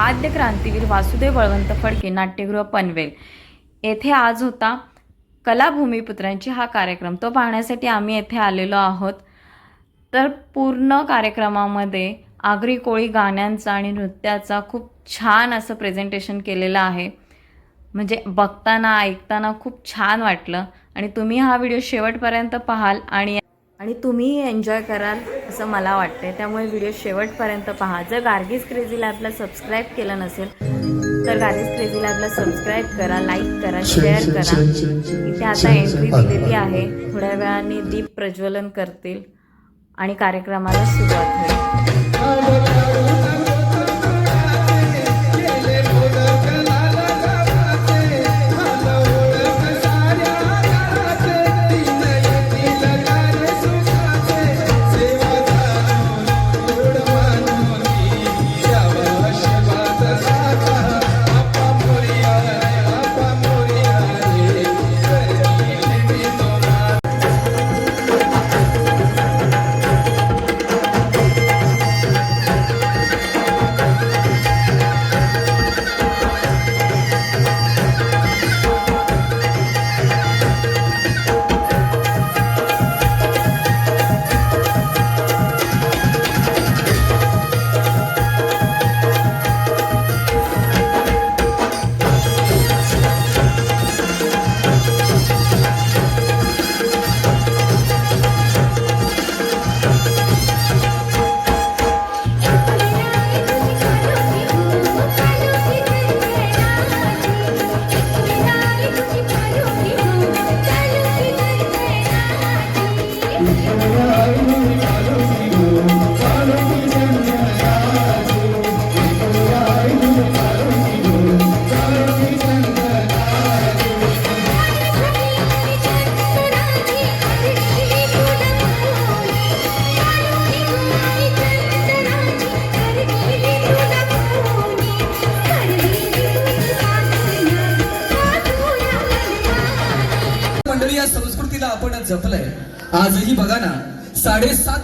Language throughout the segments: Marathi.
आद्य क्रांतीवीर वासुदेव बळवंत फडके नाट्यगृह पनवेल. येथे आज होता कला भूमिपुत्रांची हा कार्यक्रम. तो पाहण्यासाठी आम्ही येथे आलेलो आहोत. तर पूर्ण कार्यक्रमामध्ये आगरी कोळी गाण्यांचा आणि नृत्याचा खूप छान असं प्रेझेंटेशन केलेलं आहे. म्हणजे बघताना ऐकताना खूप छान वाटलं. आणि तुम्ही हा व्हिडिओ शेवटपर्यंत पाहाल आणि आणि तुम्हीही एन्जॉय कराल असं मला वाटतंय. त्यामुळे व्हिडिओ शेवटपर्यंत पहा. जर गार्गीज क्रेझी लॅबला सबस्क्राईब केलं नसेल तर गार्गीज क्रेझी लॅबला सबस्क्राईब करा लाईक करा शेअर करा. इथे आता एंट्री दिलेली आहे. थोड्या वेळाने दीप प्रज्वलन करतील आणि कार्यक्रमाला सुरुवात होईल.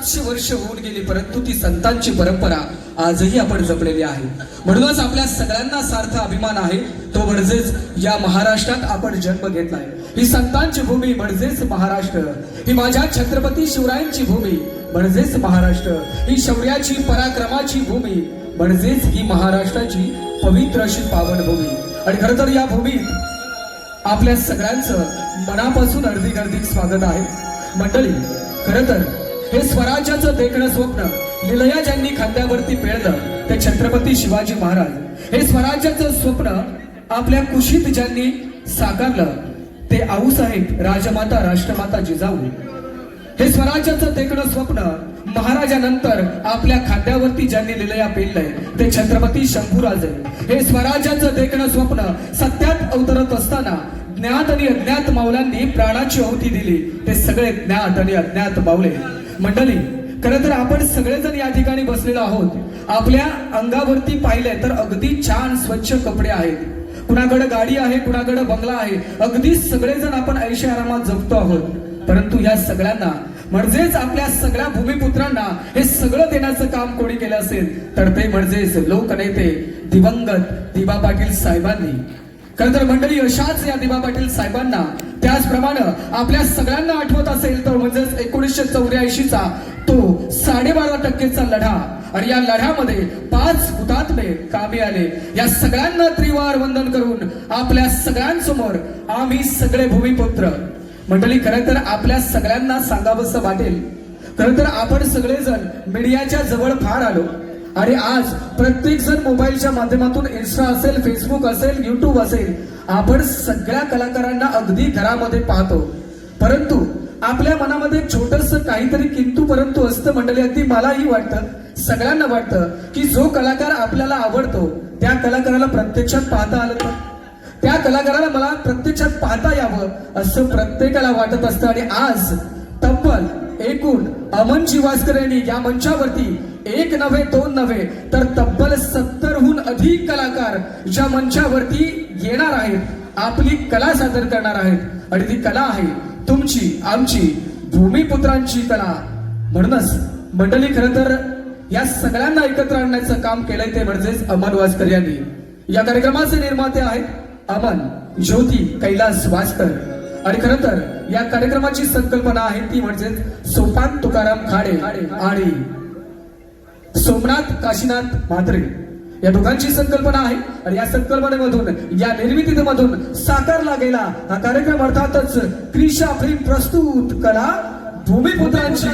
सातशे वर्ष होऊन गेली परंतु ती संतांची परंपरा आजही आपण जपलेली आहे. म्हणूनच आपल्या सगळ्यांना सार्थ अभिमान आहे. तो म्हणजेच या महाराष्ट्रात आपण जन्म घेतलाय. ही संतांची भूमी म्हणजेच महाराष्ट्र. ही माझ्या छत्रपती शिवरायांची भूमी म्हणजेच महाराष्ट्र. ही शौर्याची पराक्रमाची भूमी म्हणजेच ही महाराष्ट्राची पवित्र अशी पावनभूमी आणि खरं तर या भूमीत आपल्या सगळ्यांचं मनापासून अर्धिक अर्धिक स्वागत आहे. मंडळी खर तर हे स्वराज्याचं देखणं स्वप्न. लिलया ज्यांनी खांद्यावरती पेळलं ते छत्रपती शिवाजी महाराज. हे स्वराज्याचं स्वप्न आपल्या कुशीत ज्यांनी साकारलं ते आऊसाहेब राजमाता राष्ट्रमाता जिजाऊ. हे स्वराज्याचं देखणं स्वप्न महाराजानंतर आपल्या खांद्यावरती ज्यांनी लिलया पेललंय ते छत्रपती शंभूराजे. हे स्वराज्याचं देखणं स्वप्न सत्यात अवतरत असताना ज्ञात आणि अज्ञात माऊलांनी प्राणाची आहुती दिली ते सगळे ज्ञात आणि अज्ञात माऊले. मंडळी खरं तर आपण सगळेजण या ठिकाणी बसलेलो आहोत. आपल्या अंगावरती पाहिले तर अगदी छान स्वच्छ कपडे आहेत. कुणाकडे गाडी आहे कुणाकडे बंगला आहे अगदी सगळेजण आपण ऐशी आरामात जगतो आहोत. परंतु या सगळ्यांना म्हणजेच आपल्या सगळ्या भूमिपुत्रांना हे सगळं देण्याचं काम कोणी केलं असेल तर ते म्हणजेच लोकनेते दिवंगत दिबा पाटील साहेबांनी. तर मंडळी अशाच या दिबा पाटील साहेबांना त्याचप्रमाणे आपल्या सगळ्यांना आठवत असेल तर म्हणजेच एकोणीसशे चौऱ्याऐंशीचा तो साडेबारा टक्केचा लढा. आणि या लढ्यामध्ये पाच हुतात्मे कामी आले. या सगळ्यांना त्रिवार वंदन करून आपल्या सगळ्यांसमोर आम्ही सगळे भूमिपुत्र. मंडळी खरं तर आपल्या सगळ्यांना सांगावंसं वाटेल. खरं तर आपण सगळेजण मीडियाच्या जवळ फार आलो. आणि आज प्रत्येक जण मोबाईलच्या माध्यमातून इन्स्टा असेल फेसबुक असेल युट्यूब असेल आपण सगळ्या कलाकारांना अगदी घरामध्ये पाहतो. परंतु आपल्या मनामध्ये छोटस काहीतरी किंतु परंतु असतं मंडळी अगदी मलाही वाटतं सगळ्यांना वाटतं की जो कलाकार आपल्याला आवडतो त्या कलाकाराला प्रत्यक्षात पाहता आलं तर? त्या कलाकाराला मला प्रत्यक्षात पाहता यावं असं प्रत्येकाला वाटत असतं. आणि आज तब्बल एकूण अमन वास्कर यांनी या मंचावरती एक नव्हे दोन नव्हे तर तब्बल सत्तरहून अधिक कलाकार ज्या मंचावरती येणार आहेत आपली कला सादर करणार आहेत. आणि ती कला आहे तुमची आमची भूमिपुत्रांची कला. म्हणूनच मंडळी खरं तर या सगळ्यांना एकत्र आणण्याचं काम केलंय ते म्हणजेच अमन वाजकर यांनी. या कार्यक्रमाचे निर्माते आहेत अमन ज्योती कैलास वाजकर आणि खरं तर या कार्यक्रमाची संकल्पना आहे ती म्हणजेच सोपान तुकाराम खाडे आणि सोमनाथ काशीनाथ म्हात्रे. या दोघांची संकल्पना आहे आणि या संकल्पनेमधून या निर्मितीमधून साकारला गेला हा कार्यक्रम अर्थातच क्रिशा फिल्म प्रस्तुत कला भूमिपुत्रांची.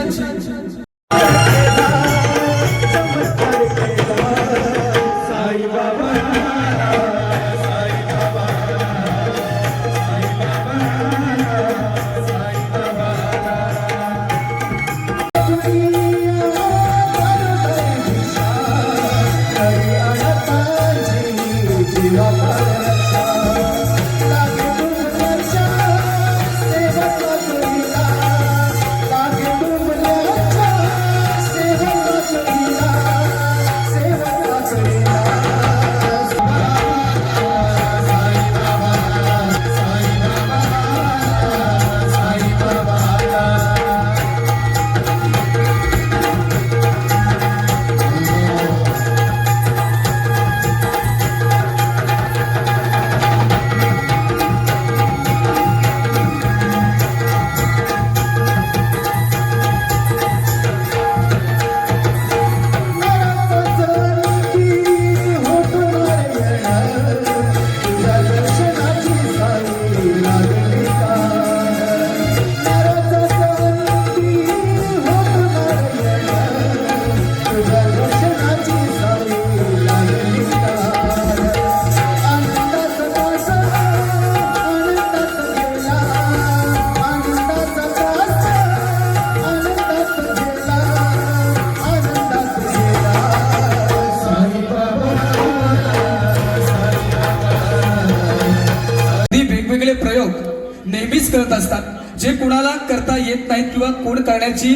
नाहीत करण्याची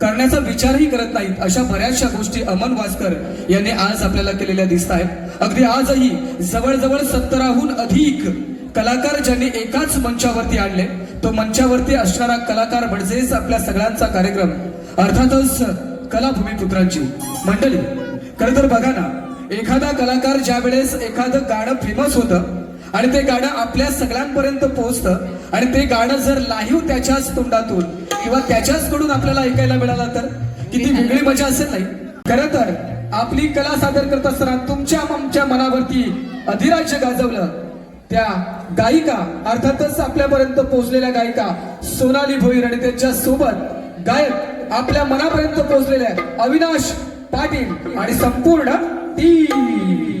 करण्याचा विचारही करत नाहीत. अशा बऱ्याचशा गोष्टी अमन वासकर यांनी आज आपल्याला केलेल्या दिसत आहेत. अगदी आजही जवळजवळ सत्तराहून अधिक कलाकार ज्यांनी एकाच मंचावरती आणले तो मंचावरती असणारा कलाकार म्हणजेच आपल्या सगळ्यांचा कार्यक्रम अर्थातच कला भूमिपुत्रांची मंडळी खरं तर बघा ना एखादा कलाकार ज्या वेळेस एखादं गाणं फेमस होतं आणि ते गाणं आपल्या सगळ्यांपर्यंत पोहोचतं आणि ते गाणं जर लाईव्ह त्याच्याच तोंडातून किंवा त्याच्याच कडून आपल्याला ऐकायला मिळालं तर? किती वेगळी मजा असेल नाही? खरं तर आपली कला सादर करत असताना तुमच्या आमच्या मनावरती अधिराज्य गाजवलं. त्या गायिका अर्थातच आपल्यापर्यंत पोहोचलेल्या गायिका सोनाली भोईर आणि त्यांच्यासोबत गायक आपल्या मनापर्यंत पोहोचलेल्या अविनाश पाटील आणि संपूर्ण टीम.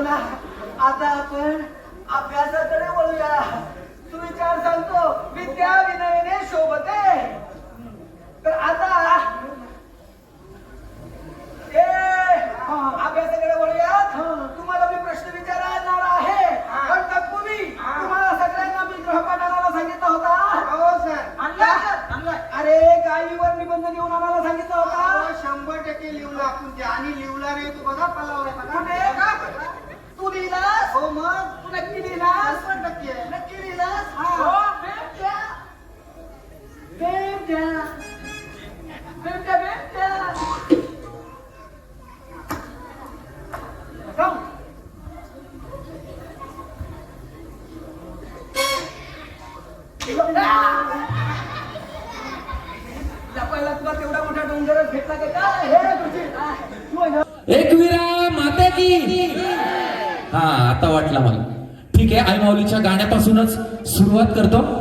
चला. आता आपण अभ्यासाकडे बोलूया तू विचार सांगतो विद्या विनयने शोभते. तर आता ए अभ्यासाकडे वळूयात तुम्हाला मी प्रश्न विचारणार आहे. पण तत्पूर्वी तुम्हाला सगळ्यांना मी गृहपाठाला सांगितला होता. हो सर. अरे गायीवर निबंध लिहून आम्हाला सांगितलं होता. शंभर टक्के लिहून आपण आणि लिहला रे तू बघा. पलावला तू लिहिलास हो मग? तू नक्की लिहिलास पण नक्की आहे. नक्की लिहिलास हा. हो. प्रेम हो, द्या. प्रेम द्या. सुरुवात करतो.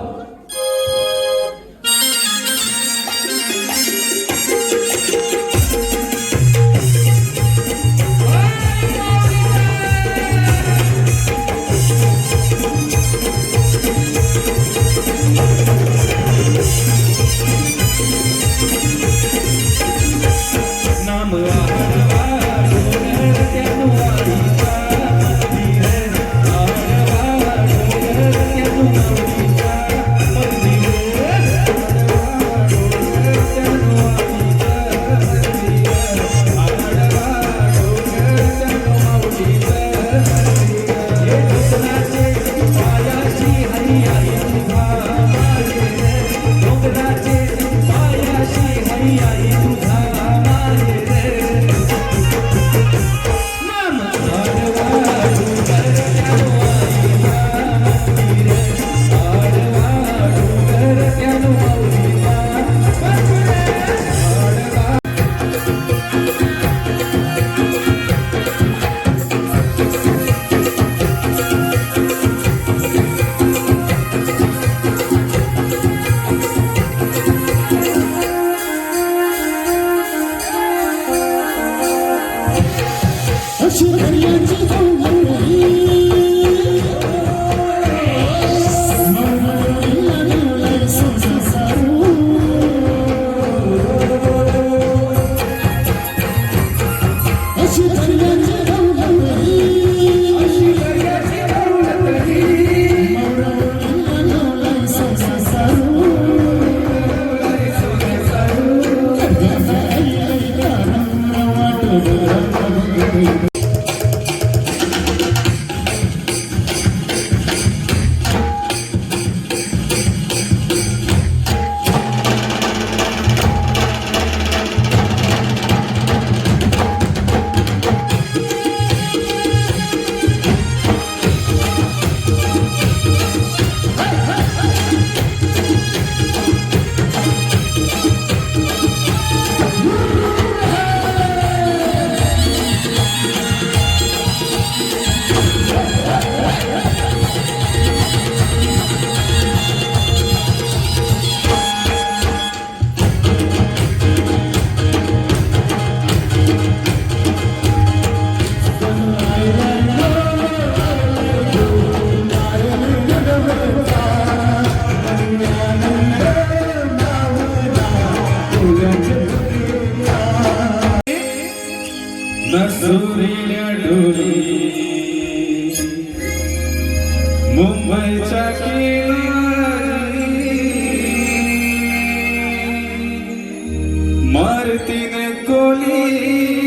मारतीने कोली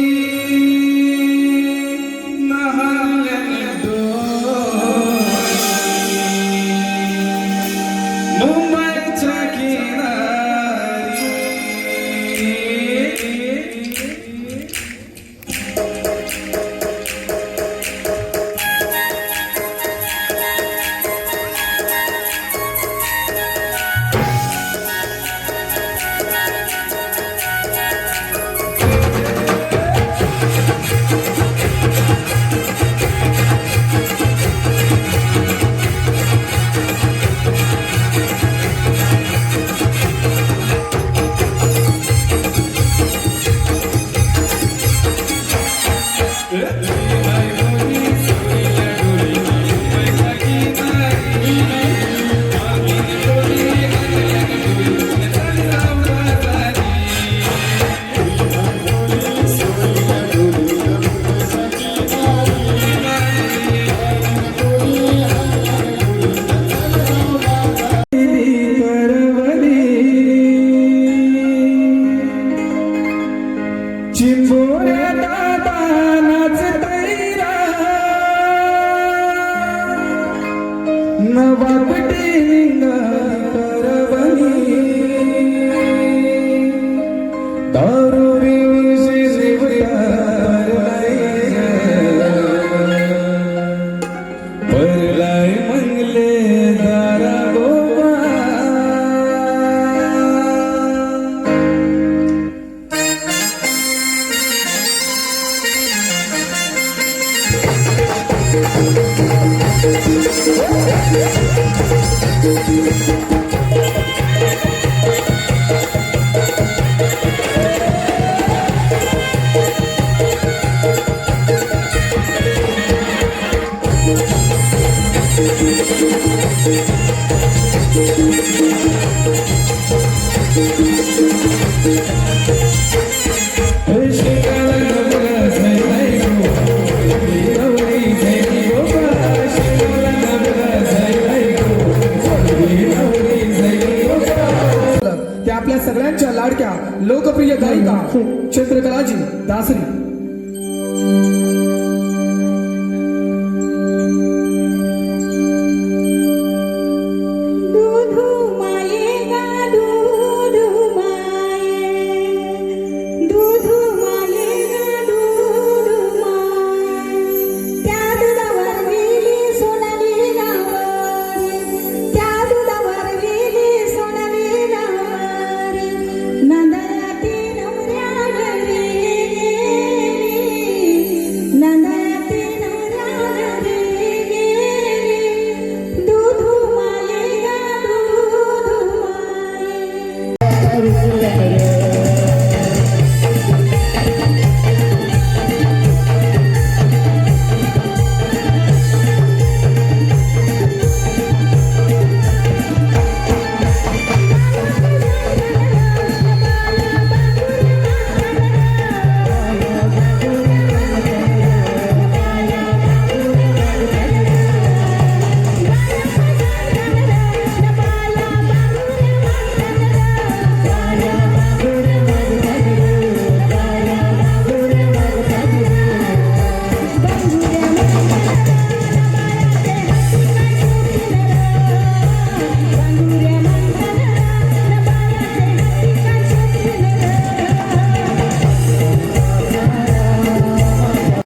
त्या आपल्या